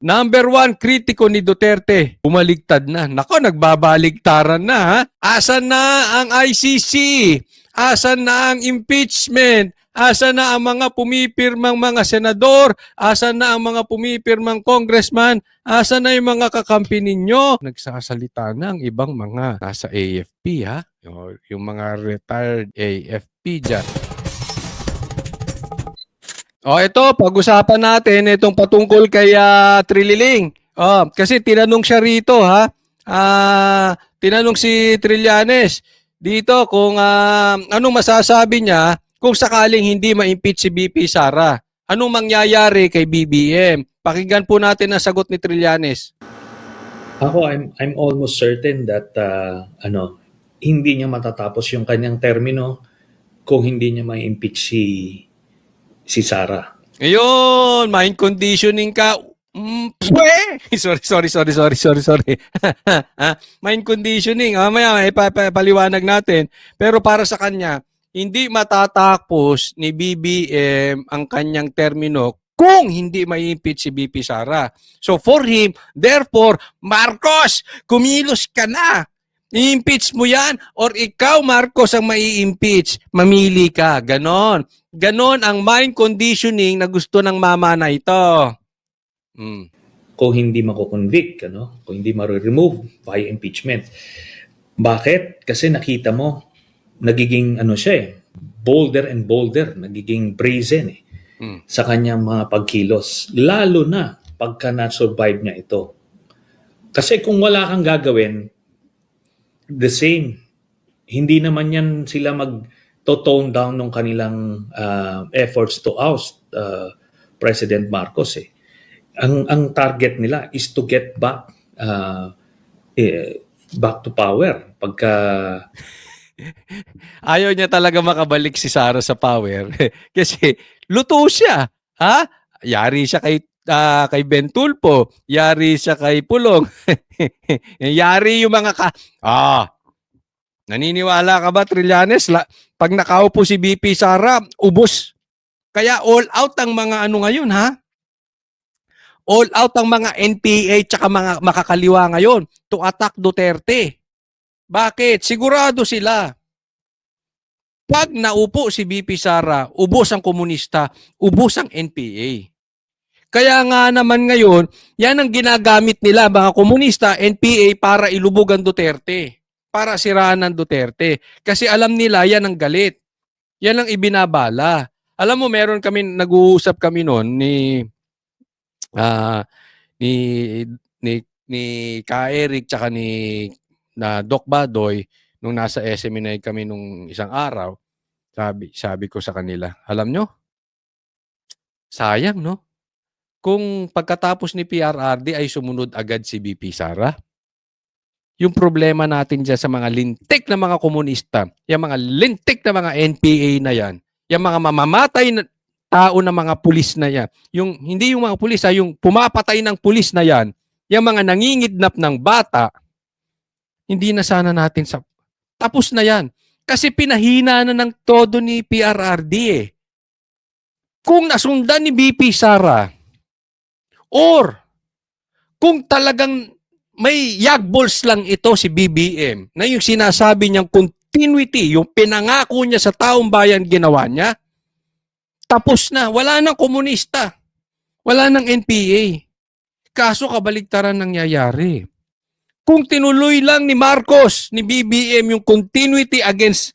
Number one, kritiko ni Duterte. Bumaligtad na. Nako, nagbabaligtaran na ha. Asan na ang ICC? Asan na ang impeachment? Asan na ang mga pumipirmang mga senador? Asan na ang mga pumipirmang congressman? Asan na yung mga kakampi ninyo? Nagsasalita na ang ibang mga nasa AFP ha. Yung mga retired AFP dyan. O ito, pag-usapan natin itong patungkol kay ah, Trililing. Oh, kasi tinanong siya rito ha. Ah, tinanong si Trillanes dito kung ah, anong masasabi niya kung sakaling hindi ma-impeach si BP Sara. Anong mangyayari kay BBM? Pakinggan po natin ang sagot ni Trillanes. Ako, I'm, I'm almost certain that uh, ano, hindi niya matatapos yung kanyang termino kung hindi niya ma-impeach si, si Sara. Ayun, mind conditioning ka. Mm, pwe! sorry, sorry, sorry, sorry, sorry, sorry. Ah, mind conditioning. Ah, maya, may pa- pa- paliwanag natin. Pero para sa kanya, hindi matatapos ni BBM ang kanyang termino kung hindi mai-impeach si BP Sara. So for him, therefore, Marcos, kumilos ka na. I-impeach mo yan or ikaw, Marcos, ang mai-impeach. Mamili ka. Ganon. Ganon ang mind conditioning na gusto ng mama na ito. Mm. Kung hindi mako-convict, ano, kung hindi ma-remove via impeachment. Bakit? Kasi nakita mo, nagiging ano siya eh, bolder and bolder, nagiging brazen eh, Mm. sa kanyang mga pagkilos. Lalo na pagka na-survive niya ito. Kasi kung wala kang gagawin, the same. Hindi naman yan sila mag tone down ng kanilang uh, efforts to oust uh, President Marcos eh. Ang ang target nila is to get back uh, eh, back to power pagka Ayaw niya talaga makabalik si Sara sa power kasi luto siya. Ha? Yari siya kay ah, kay Ben Tulpo, yari siya kay Pulong. yari yung mga ka Ah. Naniniwala ka ba Trillanes? La, pag nakaupo si BP Sara, ubos. Kaya all out ang mga ano ngayon ha? All out ang mga NPA tsaka mga makakaliwa ngayon to attack Duterte. Bakit? Sigurado sila. Pag naupo si BP Sara, ubos ang komunista, ubos ang NPA. Kaya nga naman ngayon, yan ang ginagamit nila mga komunista, NPA para ilubog ang Duterte. Para siraan ng Duterte. Kasi alam nila yan ang galit. Yan ang ibinabala. Alam mo, meron kami, nag-uusap kami noon ni, ah, ni, ni, ni Ka Eric tsaka ni na Doc Badoy nung nasa SMNI kami nung isang araw, sabi sabi ko sa kanila, alam nyo, sayang no? Kung pagkatapos ni PRRD ay sumunod agad si BP Sara, yung problema natin dyan sa mga lintik na mga komunista, yung mga lintik na mga NPA na yan, yung mga mamamatay na tao na mga pulis na yan, yung hindi yung mga pulis, ha, yung pumapatay ng pulis na yan, yung mga nangingidnap ng bata, hindi na sana natin sa tapos na yan. Kasi pinahina na ng todo ni PRRD eh. Kung nasundan ni BP Sara or kung talagang may yagbols lang ito si BBM na yung sinasabi niyang continuity, yung pinangako niya sa taong bayan ginawa niya, tapos na. Wala nang komunista. Wala nang NPA. Kaso kabaligtaran nangyayari kung tinuloy lang ni Marcos, ni BBM, yung continuity against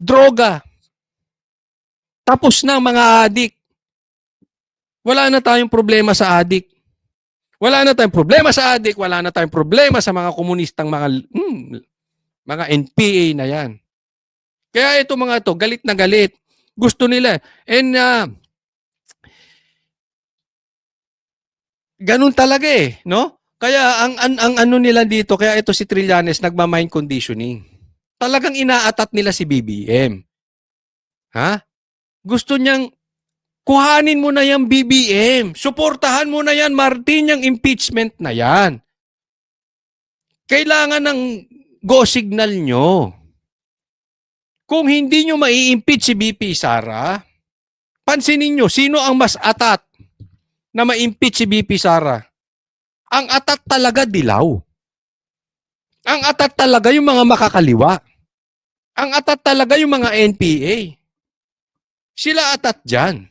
droga, tapos na mga adik. Wala na tayong problema sa adik. Wala na tayong problema sa adik, wala na tayong problema sa mga komunistang mga hmm, mga NPA na yan. Kaya ito mga to, galit na galit. Gusto nila. And uh, ganun talaga eh, no? Kaya ang, ang, ang ano nila dito, kaya ito si Trillanes nagma-mind conditioning. Talagang inaatat nila si BBM. Ha? Gusto niyang kuhanin mo na yung BBM. Suportahan mo na yan, Martin, yung impeachment na yan. Kailangan ng go signal nyo. Kung hindi nyo mai-impeach si BP Sara, pansinin nyo, sino ang mas atat na ma-impeach si BP Sara? Ang atat talaga dilaw. Ang atat talaga yung mga makakaliwa. Ang atat talaga yung mga NPA. Sila atat dyan.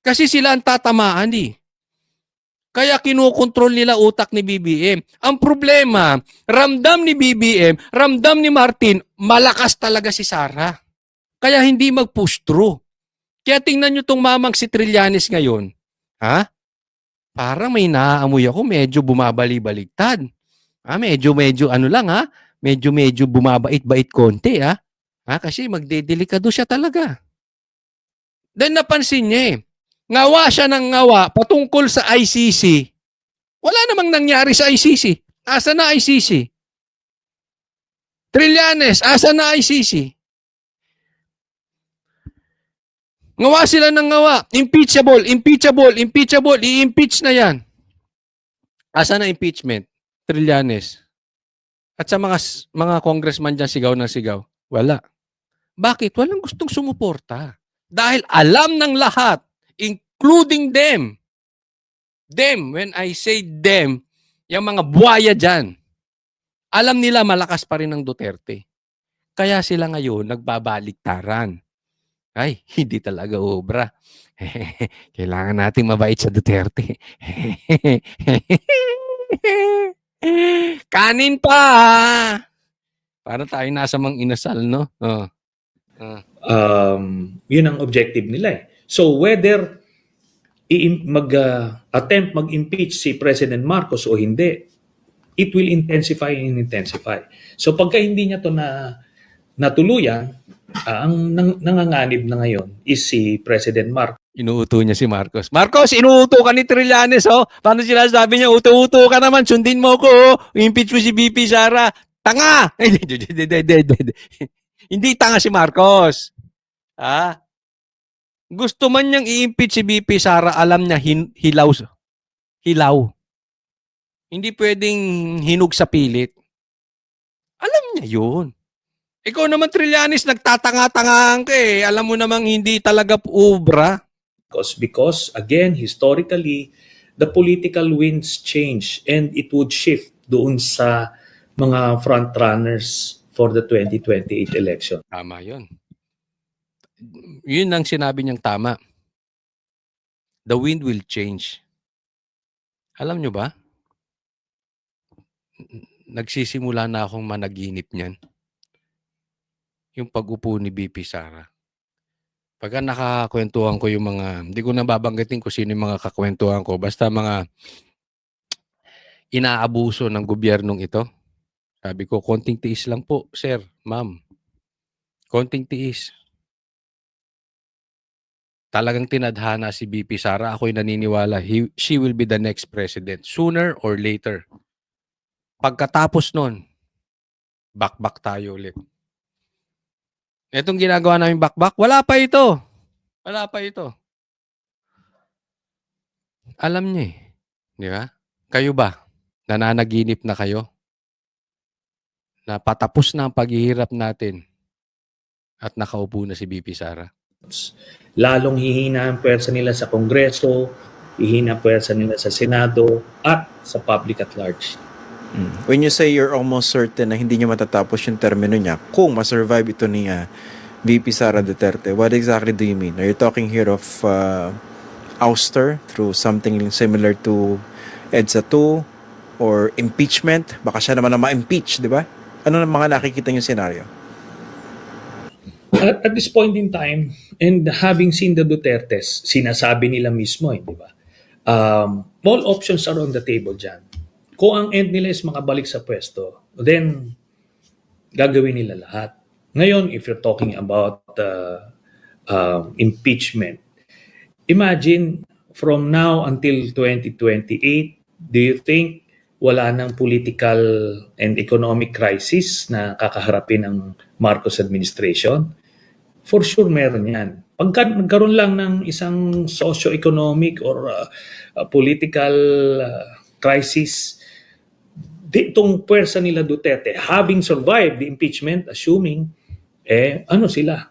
Kasi sila ang tatamaan eh. Kaya kinukontrol nila utak ni BBM. Ang problema, ramdam ni BBM, ramdam ni Martin, malakas talaga si Sara. Kaya hindi mag-push through. Kaya tingnan nyo tong mamang si Trillanes ngayon. Ha? Parang may naaamoy ako, medyo bumabali-baligtad. Ha? Medyo, medyo ano lang ha? Medyo, medyo bumabait-bait konti ha? Ha? Kasi magdedelikado siya talaga. Then napansin niya eh. Ngawa siya ng ngawa patungkol sa ICC. Wala namang nangyari sa ICC. Asa na ICC? Trillanes, asa na ICC? Ngawa sila ng ngawa. Impeachable, impeachable, impeachable. I-impeach na yan. Asa na impeachment? Trillanes. At sa mga mga congressman dyan sigaw ng sigaw. Wala. Bakit? Walang gustong sumuporta. Dahil alam ng lahat, including them. Them, when I say them, yung mga buhaya dyan, alam nila malakas pa rin ang Duterte. Kaya sila ngayon nagbabaliktaran. Ay, hindi talaga obra. Kailangan nating mabait sa Duterte. Kanin pa! Para tayo nasa mang inasal, no? Oh. um, yun ang objective nila eh. So whether mag-attempt mag-impeach si President Marcos o hindi, it will intensify and intensify. So pagka hindi niya to na natuluyan, ah, ang nang, nanganganib na ngayon is si President Marcos. Inuuto niya si Marcos. Marcos, inuuto ka ni Trillanes, oh. Paano sila sabi niya, uto-uto ka naman, sundin mo ko, oh. Impeach mo si BP Sara. Tanga! Hindi tanga si Marcos. Ha? Gusto man niyang i-impeach si BP Sara, alam niya hin- hilaw. Hilaw. Hindi pwedeng hinug sa pilit. Alam niya yun. Ikaw naman, Trillanes, nagtatanga-tangahan ka eh. Alam mo namang hindi talaga ubra. Because, because again, historically, the political winds change and it would shift doon sa mga front runners for the 2028 election. Tama yun. Yun ang sinabi niyang tama. The wind will change. Alam nyo ba? Nagsisimula na akong managinip niyan. Yung pag-upo ni BP Sara. Pagka nakakwentuhan ko yung mga, hindi ko nababanggitin kung sino yung mga kakwentuhan ko, basta mga inaabuso ng gobyernong ito. Sabi ko, konting tiis lang po, sir, ma'am. Konting tiis. Talagang tinadhana si BP Sara. Ako'y naniniwala, he, she will be the next president. Sooner or later. Pagkatapos nun, bakbak tayo ulit. Itong ginagawa namin bakbak, wala pa ito. Wala pa ito. Alam niya eh. Di ba? Kayo ba? Nananaginip na kayo? Na patapos na ang paghihirap natin at nakaupo na si BP Sara. Lalong hihina ang pwersa nila sa Kongreso, hihina ang pwersa nila sa Senado, at sa public at large. Mm. When you say you're almost certain na hindi niya matatapos yung termino niya, kung ma-survive ito ni ah, VP Sara Duterte, what exactly do you mean? Are you talking here of uh, ouster through something similar to EDSA 2 or impeachment? Baka siya naman na ma-impeach, di ba? Ano na mga nakikita niyo scenario? At, at this point in time, and having seen the Dutertes, sinasabi nila mismo, eh, di ba? Um, all options are on the table dyan. Kung ang end nila is makabalik sa pwesto, then gagawin nila lahat. Ngayon, if you're talking about uh, um, impeachment, imagine from now until 2028, do you think wala ng political and economic crisis na kakaharapin ng Marcos administration? For sure meron yan. Pagka nagkaroon lang ng isang socio-economic or uh, uh, political uh, crisis, di, itong pwersa nila Duterte, having survived the impeachment, assuming, eh, ano sila?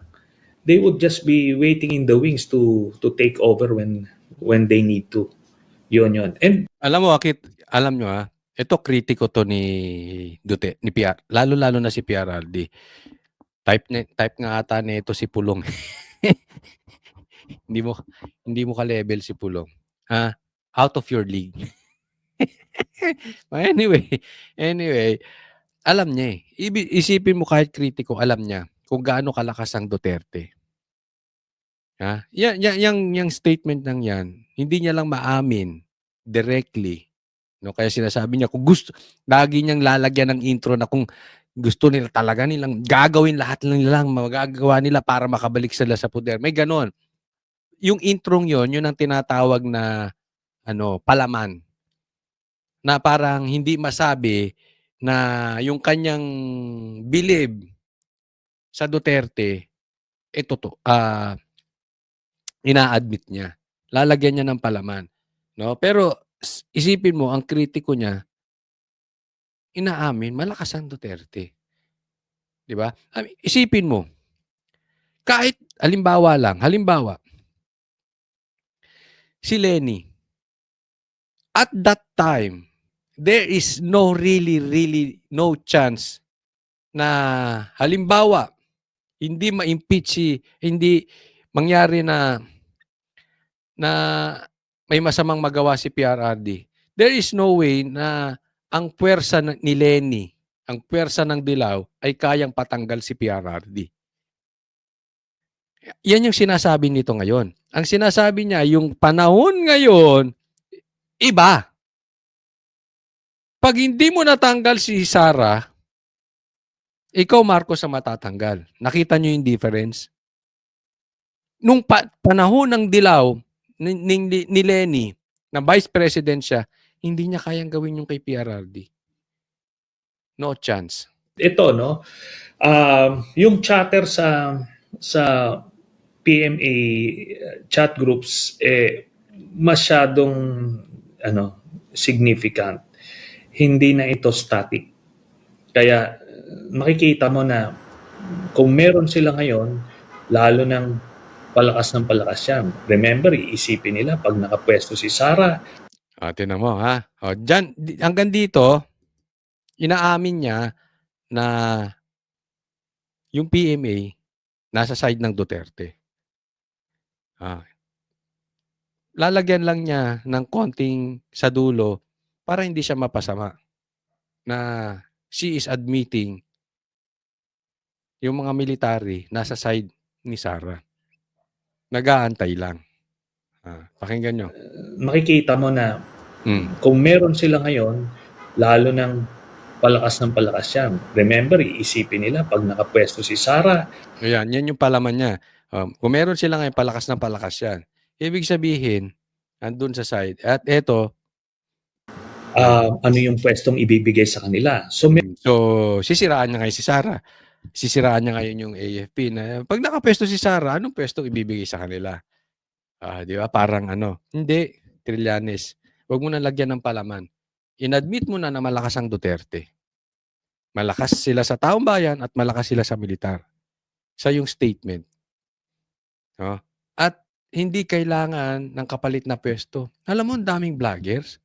They would just be waiting in the wings to to take over when when they need to. Yun yun. And Alam mo, Akit, alam nyo ha, ito kritiko to ni Dute, ni PR, lalo-lalo na si PRRD. Type, na, type nga ata nito si Pulong. hindi mo hindi mo ka-level si Pulong. Ha? Out of your league. anyway, anyway, alam niya eh. Isipin mo kahit kritiko, alam niya kung gaano kalakas ang Duterte. Ha? Yan, yan, yang, yang statement ng yan, hindi niya lang maamin directly. No, kaya sinasabi niya kung gusto, lagi niyang lalagyan ng intro na kung gusto nila talaga nilang gagawin lahat ng nilang magagawa nila para makabalik sila sa poder. May ganon. Yung introng yon, yun ang tinatawag na ano, palaman. Na parang hindi masabi na yung kanyang believe sa Duterte, ito to, ah, ina-admit niya. Lalagyan niya ng palaman. No? Pero isipin mo, ang kritiko niya, inaamin, malakas ang Duterte. Di ba? Isipin mo, kahit, halimbawa lang, halimbawa, si Lenny, at that time, there is no really, really, no chance na halimbawa, hindi ma-impeach si, hindi mangyari na na may masamang magawa si PRRD. There is no way na ang puwersa ni Lenny, ang puwersa ng Dilaw ay kayang patanggal si PRRD. Yan yung sinasabi nito ngayon. Ang sinasabi niya, yung panahon ngayon, iba. Pag hindi mo natanggal si Sara, ikaw Marcos ang matatanggal. Nakita niyo yung difference? Nung pa- panahon ng Dilaw, ni, ni, ni Lenny, na vice president siya, hindi niya kayang gawin yung kay PRRD. No chance. ito no um, yung chatter sa sa PMA chat groups eh masyadong ano significant hindi na ito static kaya eh, makikita mo na kung meron sila ngayon lalo ng palakas ng palakas yan remember iisipin nila pag nakapwesto si Sara Ah, tinan mo, ha? O, dyan, di- hanggang dito, inaamin niya na yung PMA nasa side ng Duterte. Ah. Lalagyan lang niya ng konting sa dulo para hindi siya mapasama na she is admitting yung mga military nasa side ni Sara. Nag-aantay lang. Ah, pakinggan nyo. makikita mo na Mm. kung meron sila ngayon, lalo ng palakas ng palakas yan. Remember, iisipin nila pag nakapwesto si Sara, Ayan, yan yung palaman niya. Um, kung meron sila ngayon palakas ng palakas yan, ibig sabihin, andun sa side. At eto, ah, ano yung pwestong ibibigay sa kanila. So, may, so sisiraan niya ngayon si Sara. Sisiraan niya ngayon yung AFP na pag nakapesto si Sara, anong pwesto ibibigay sa kanila? Ah, di ba? Parang ano, hindi, Trillanes. Huwag mo na lagyan ng palaman. Inadmit mo na na malakas ang Duterte. Malakas sila sa taong bayan at malakas sila sa militar. Sa yung statement. No? At hindi kailangan ng kapalit na pwesto. Alam mo, ang daming vloggers.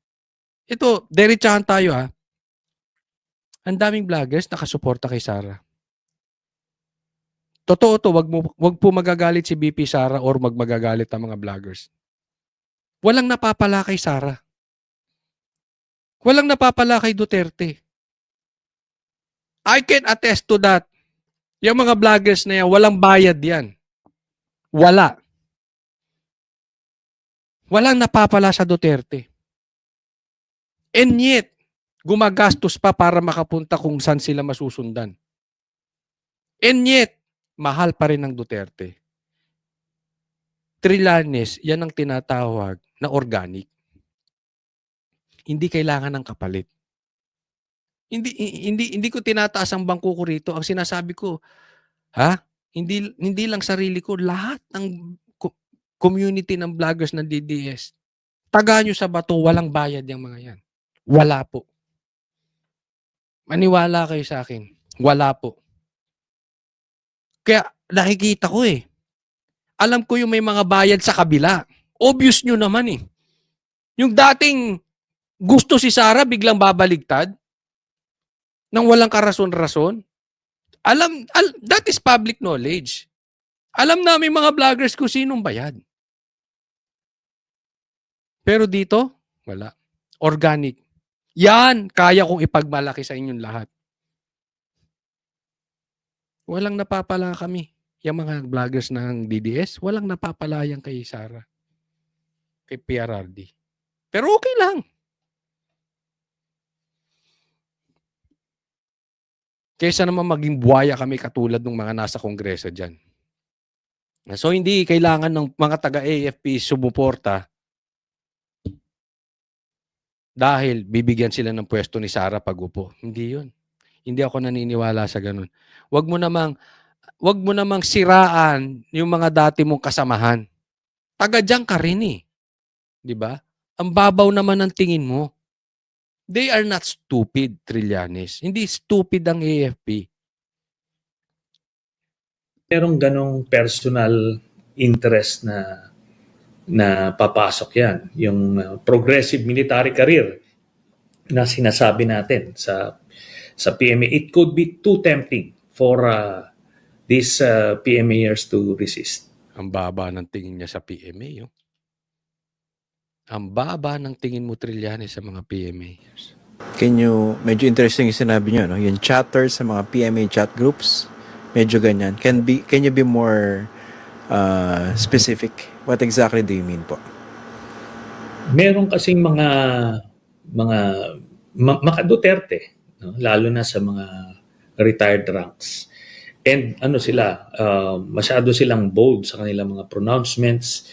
Ito, diretsahan tayo ha. Ang daming vloggers nakasuporta kay Sara. Totoo to, wag, mo, wag po magagalit si BP Sara or magmagagalit ang mga vloggers. Walang napapala kay Sara. Walang napapala kay Duterte. I can attest to that. Yung mga vloggers na yan, walang bayad yan. Wala. Walang napapala sa Duterte. And yet, gumagastos pa para makapunta kung saan sila masusundan. And yet, mahal pa rin ng Duterte. Trillanes, yan ang tinatawag na organic. Hindi kailangan ng kapalit. Hindi hi- hindi hindi ko tinataas ang bangko ko rito. Ang sinasabi ko, ha? Hindi hindi lang sarili ko, lahat ng co- community ng vloggers ng DDS. Taga nyo sa bato, walang bayad yung mga yan. Wala po. Maniwala kayo sa akin. Wala po. Kaya nakikita ko eh. Alam ko yung may mga bayad sa kabila. Obvious nyo naman eh. Yung dating Gusto si Sara biglang babaligtad? Nang walang karason-rason? Alam, al- that is public knowledge. Alam namin mga vloggers kung sinong bayad. Pero dito, wala. Organic. Yan, kaya kong ipagmalaki sa inyong lahat. Walang napapala kami. Yung mga vloggers ng DDS, walang napapala yan kay Sara. Kay PRRD. Pero okay lang. Kaysa naman maging buhaya kami katulad ng mga nasa kongreso dyan. So hindi kailangan ng mga taga-AFP sumuporta dahil bibigyan sila ng pwesto ni Sara pag upo. Hindi yun. Hindi ako naniniwala sa ganun. Wag mo namang wag mo namang siraan yung mga dati mong kasamahan. Taga diyan ka rin eh. 'Di ba? Ang babaw naman ng tingin mo. They are not stupid, Trillanes. Hindi stupid ang AFP. merong ganong personal interest na na papasok yan. Yung uh, progressive military career na sinasabi natin sa sa PMA. It could be too tempting for uh, these uh, PMAers to resist. Ang baba ng tingin niya sa PMA. Yo. Ang baba ng tingin mo, Trillanes, sa mga PMA. Can you, medyo interesting yung sinabi nyo, no? Yung chatter sa mga PMA chat groups, medyo ganyan. Can be, can you be more uh, specific? What exactly do you mean po? Meron kasing mga mga ma- maka Duterte, no? lalo na sa mga retired ranks. And ano sila, uh, masyado silang bold sa kanilang mga pronouncements.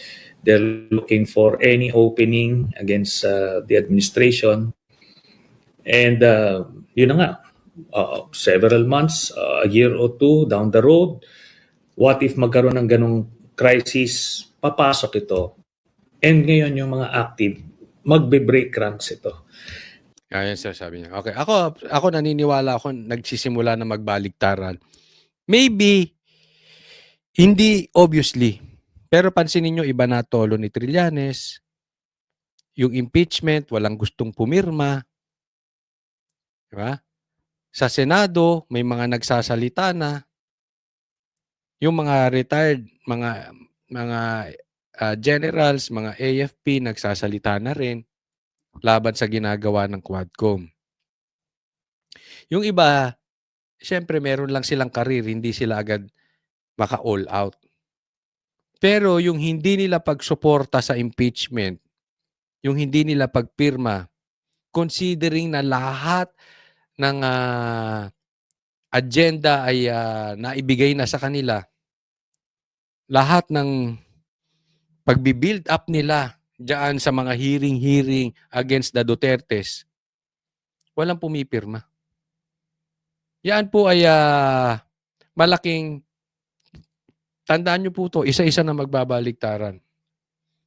They're looking for any opening against uh, the administration. And uh, yun na nga, uh, several months, uh, a year or two down the road, what if magkaroon ng ganong crisis, papasok ito. And ngayon yung mga active, magbe-break ranks ito. Ayan siya sabi niya. Okay, ako ako naniniwala ako nagsisimula na magbaligtaran. Maybe hindi obviously. Pero pansinin niyo iba na tolo ni Trillanes. Yung impeachment, walang gustong pumirma. Di ba? Sa Senado, may mga nagsasalita na. Yung mga retired, mga mga ah, generals, mga AFP nagsasalita na rin laban sa ginagawa ng Quadcom. Yung iba, syempre meron lang silang karir, hindi sila agad maka-all out. Pero yung hindi nila pagsuporta sa impeachment, yung hindi nila pagpirma, considering na lahat ng ah, agenda ay ah, naibigay na sa kanila, lahat ng pagbibuild up nila diyan sa mga hearing-hearing against the Dutertes, walang pumipirma. Yan po ay ah, malaking, tandaan nyo po to, isa-isa na magbabaligtaran.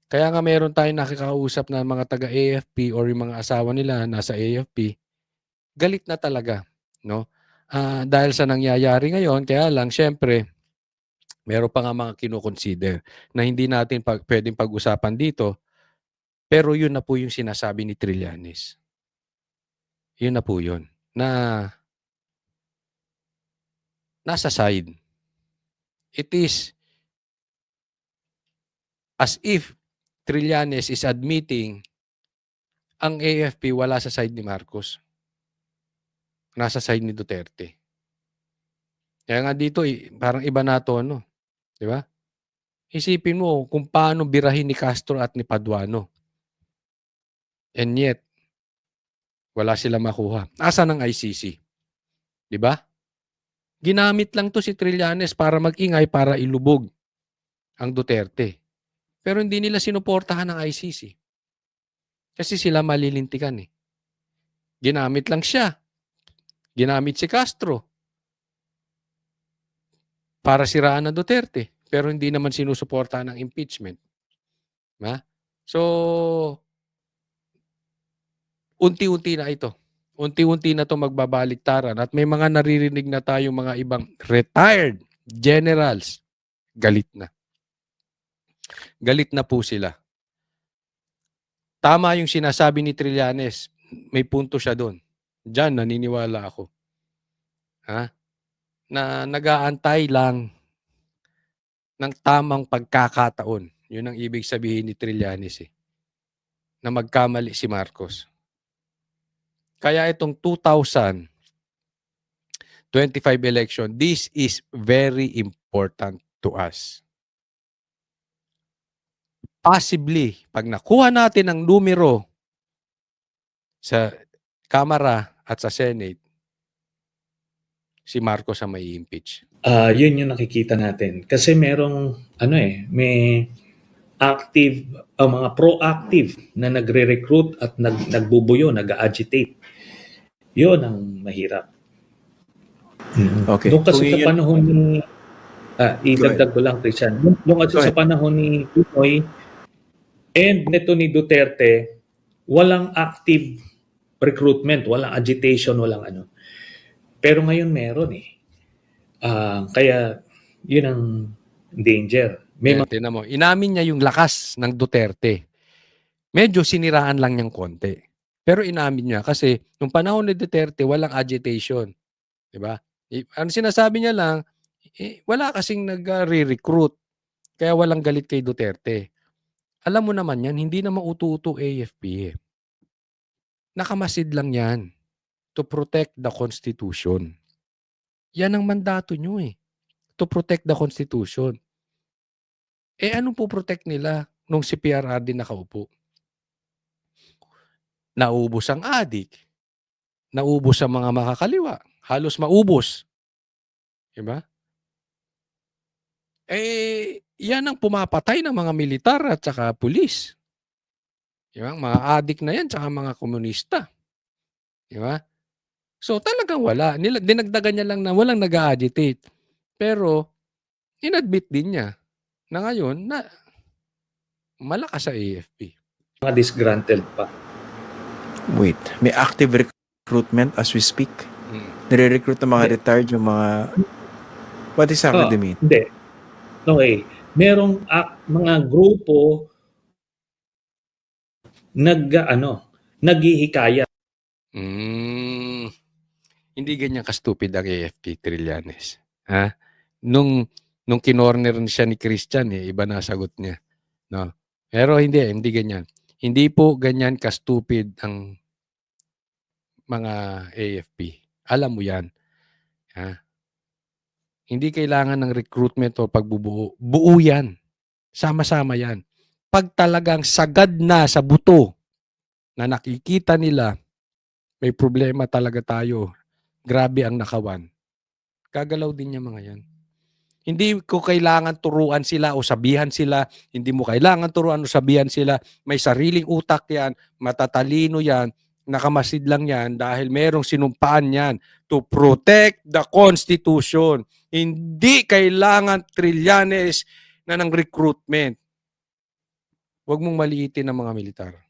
Kaya nga meron tayong nakikausap na mga taga-AFP or yung mga asawa nila nasa AFP, galit na talaga. No? Ah, dahil sa nangyayari ngayon, kaya lang, syempre, meron pa nga mga kinukonsider na hindi natin pag, pwedeng pag-usapan dito pero yun na po yung sinasabi ni Trillanes. Yun na po yun. Na nasa side. It is as if Trillanes is admitting ang AFP wala sa side ni Marcos. Nasa side ni Duterte. Kaya nga dito, eh, parang iba na to, ano? Di ba? Isipin mo kung paano birahin ni Castro at ni Paduano. And yet, wala sila makuha. Asa ng ICC? Di ba? Ginamit lang to si Trillanes para mag-ingay para ilubog ang Duterte. Pero hindi nila sinuportahan ng ICC. Kasi sila malilintikan eh. Ginamit lang siya. Ginamit si Castro para siraan ng Duterte. Pero hindi naman sinusuportahan ng impeachment. Ha? So, unti-unti na ito. Unti-unti na to magbabaliktaran at may mga naririnig na tayong mga ibang retired generals. Galit na. Galit na po sila. tama yung sinasabi ni Trillanes. May punto siya doon. Diyan, naniniwala ako. Ha? Na nagaantay lang ng tamang pagkakataon. Yun ang ibig sabihin ni Trillanes eh. Na magkamali si Marcos. Kaya itong 2025 election, this is very important to us. Possibly, pag nakuha natin ang numero sa Kamara at sa Senate, si Marcos ang may impeach. Ah, yun yung nakikita natin. Kasi merong, ano eh, may active, ah, mga proactive na nagre-recruit at nag, nagbubuyo, nag-agitate. Yun ang mahirap. Mm. Okay. Doon kasi Kung sa yun- panahon ni, ah, idagdag ko lang, Christian, Doon- doon kasi sa panahon ni Pinoy and neto ni Duterte, walang active recruitment, walang agitation, walang ano. Pero ngayon meron eh. Ah, kaya yun ang danger. May mga Tingnan mo, inamin niya yung lakas ng Duterte. Medyo siniraan lang niyang konti. Pero inamin niya kasi nung panahon ni Duterte, walang agitation. 'Di ba? Ang sinasabi niya lang, eh, wala kasing nag-recruit. Kaya walang galit kay Duterte. Alam mo naman yan, hindi naman utu-utu AFP eh. Nakamasid lang yan to protect the Constitution. Yan ang mandato nyo eh. To protect the Constitution. Eh anong po protect nila nung si PRRD nakaupo? Naubos ang adik. Naubos ang mga makakaliwa. Halos maubos. Diba? Eh, yan ang pumapatay ng mga militar at saka pulis. Diba? Mga adik na yan, tsaka mga komunista. Diba? So talagang wala. Dinagdagan niya lang na walang nag-agitate. Pero, inadmit din niya na ngayon na malakas sa AFP. mga disgruntled pa. Wait, may active recruitment as we speak? Mm. Nire-recruit ng mga Hindi. retired yung mga... What Oh. do you mean? Hindi. Okay. Merong ah, mga grupo nag ano, naghihikaya. Mm. Hindi ganyan ka-stupid ang AFP, Trillanes. Ha? Nung, nung kinorner siya ni Christian, eh, iba na sagot niya. No? Pero hindi, hindi ganyan. Hindi po ganyan ka-stupid ang mga AFP. Alam mo yan. Ha? Hindi kailangan ng recruitment o pagbubuo. Buo yan. Sama-sama yan. Pag talagang sagad na sa buto na nakikita nila may problema talaga tayo. Grabe ang nakawan. Gagalaw din niya mga yan. Hindi ko kailangan turuan sila o sabihan sila. Hindi mo kailangan turuan o sabihan sila. May sariling utak yan. Matatalino yan. Nakamasid lang yan dahil merong sinumpaan yan to protect the Constitution. Hindi kailangan trilyanes na ng recruitment. Huwag mong maliitin ang mga militar.